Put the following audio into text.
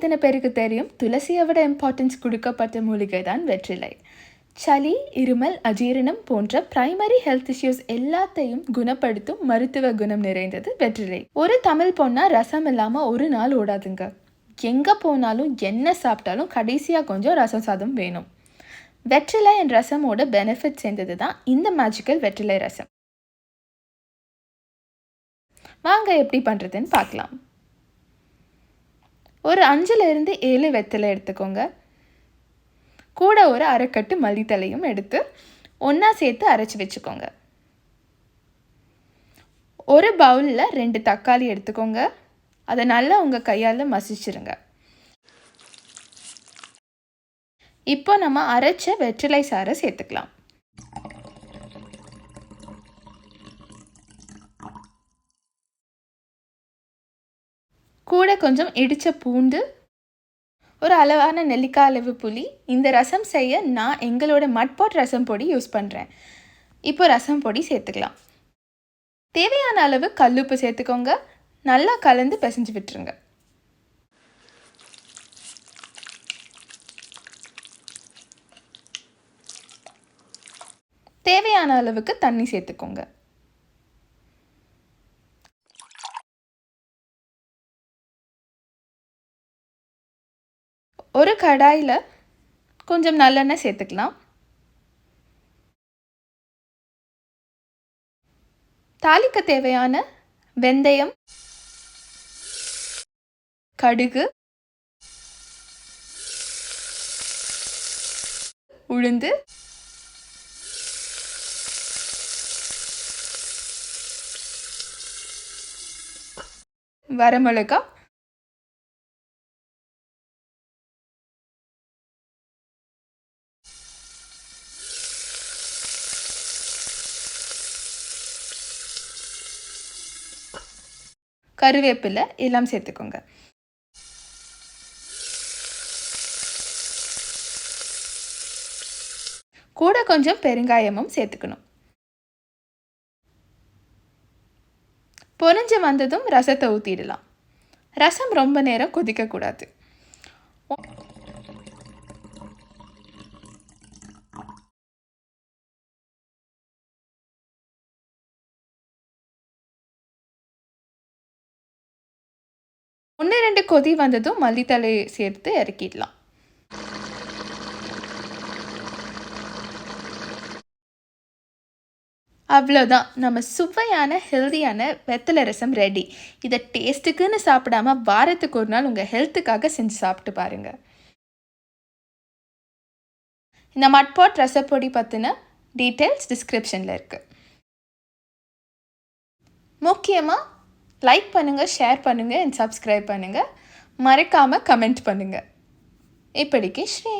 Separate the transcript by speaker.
Speaker 1: எத்தனை பேருக்கு தெரியும்? துளசியை விட இம்பார்ட்டன்ஸ் கொடுக்கப்பட்ட மூலிகை தான் வெற்றிலை. சளி இருமல் அஜீரணம் போன்ற பிரைமரி ஹெல்த் இஷ்யூஸ் எல்லாத்தையும் குணப்படுத்தும் மருத்துவ குணம் நிறைந்தது வெற்றிலை. ஒரு தமிழ் பொண்ணா ரசம் இல்லாமல் ஒரு நாள் ஓடாதுங்க. எங்கே போனாலும் என்ன சாப்பிட்டாலும் கடைசியாக கொஞ்சம் ரசம் சாதம் வேணும். வெற்றிலை என் ரசமோட பெனிஃபிட் சேர்ந்தது தான் இந்த மேஜிக்கல் வெற்றிலை ரசம். வாங்க எப்படி பண்ணுறதுன்னு பார்க்கலாம். ஒரு அஞ்சுலேருந்து ஏழு வெத்தலை எடுத்துக்கோங்க. கூட ஒரு அரைக்கட்டு மல்லித்தலையும் எடுத்து ஒன்றா சேர்த்து அரைச்சி வச்சுக்கோங்க. ஒரு பவுலில் ரெண்டு தக்காளி எடுத்துக்கோங்க. அதை நல்லா உங்கள் கையால் மசிச்சிருங்க. இப்போ நம்ம அரைச்ச வெற்றிலை சாறை சேர்த்துக்கலாம். கூட கொஞ்சம் இடித்த பூண்டு ஒரு அளவான நெல்லிக்காய் அளவு புளி இந்த ரசம் செய்ய நான் எங்களோட மட்பாட் ரசம் பொடி யூஸ் பண்ணுறேன் இப்போ ரசம் பொடி சேர்த்துக்கலாம். தேவையான அளவு கல்லுப்பு சேர்த்துக்கோங்க. நல்லா கலந்து பிசைஞ்சு விட்டுருங்க. தேவையான அளவுக்கு தண்ணி சேர்த்துக்கோங்க. ஒரு கடாயில் கொஞ்சம் நல்லெண்ணெய் சேர்த்துக்கலாம். தாளிக்க தேவையான வெந்தயம் கடுகு உளுந்து வரமிளகா கருவேப்பிலை எல்லாம் சேர்த்துக்கோங்க. கூட கொஞ்சம் பெருங்காயமும் சேர்த்துக்கணும். பொறிஞ்சு வந்ததும் ரசத்தை ஊற்றிடலாம் ரசம் ரொம்ப நேரம் கொதிக்கக்கூடாது. ஒன்று ரெண்டு கொதி வந்ததும் மல்லித்தலை சேர்த்து இறக்கிடலாம். அவ்வளோதான் நம்ம சுவையான ஹெல்தியான வெத்தலை ரசம் ரெடி இதை டேஸ்ட்டுக்குன்னு சாப்பிடாம வாரத்துக்கு ஒரு நாள் உங்கள் ஹெல்த்துக்காக செஞ்சு சாப்பிட்டு பாருங்கள் இந்த மட்பாட் ரசப்பொடி பற்றின டீட்டெயில்ஸ் டிஸ்கிரிப்ஷனில் இருக்குது முக்கியமாக லைக் பண்ணுங்கள் ஷேர் பண்ணுங்கள் அண்ட் சப்ஸ்கிரைப் பண்ணுங்கள் மறக்காமல் கமெண்ட் பண்ணுங்கள் இப்படிக்கு ஸ்ரீ.